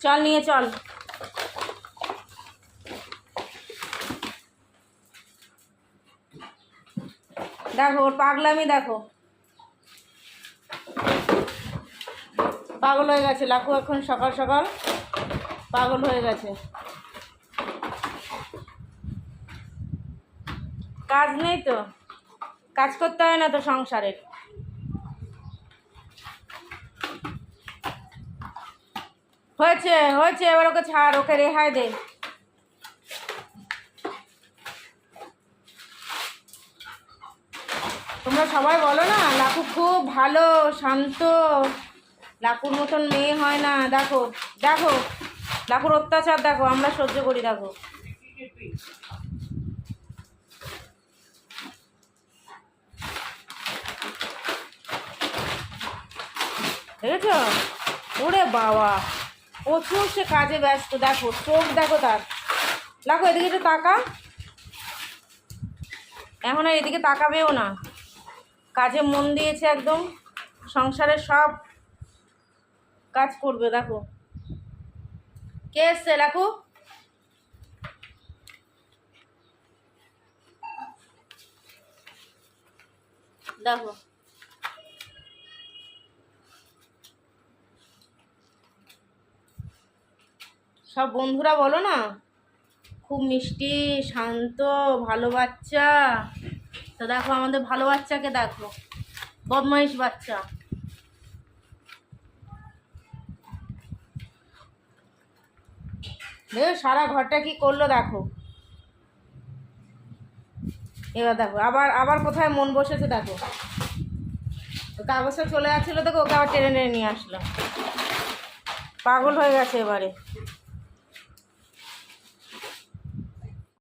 চল নিয়ে চল। দেখো, ওর পাগলামি দেখো। পাগল হয়ে গেছে, লাকু এখন সকাল সকাল পাগল হয়ে গেছে। কাজ নেই তো? কাজ করতে হয় না তো সংসারের? হয়েছে হয়েছে, এবার ওকে ছাড়, ওকে রেহাই দে। তোমরা সবাই বলো না, লাকু খুব ভালো, শান্ত। লাকুর মতন মেয়ে হয় না। দেখো দেখো, লাকুর অত্যাচার দেখো, আমরা সহ্য করি, দেখো। দেখেছ? ওরে বাবা। প্রচুর সে কাজে ব্যস্ত, দেখো, চোখ দেখো তার। দেখো, এদিকে একটু তাকা। এখন আর এদিকে তাকাবেও না। কাজে মন দিয়েছে একদম সংসারের সব কাজ করবে, দেখো। কে এসছে দেখো দেখো। সব বন্ধুরা বলো না? খুব মিষ্টি, শান্ত, ভালো বাচ্চা। তো দেখো আমাদের ভালো বাচ্চাকে দেখো। বদমাইশ বাচ্চা। দেখো সারা ঘরটা কি করল দেখো। এবার দেখো, আবার আবার কোথায় মন বসেছে দেখো। কাগজটা চলে যাচ্ছিল দেখো, ওকে আবার টেনে টেনে নিয়ে আসলাম। পাগল হয়ে গেছে এবারে।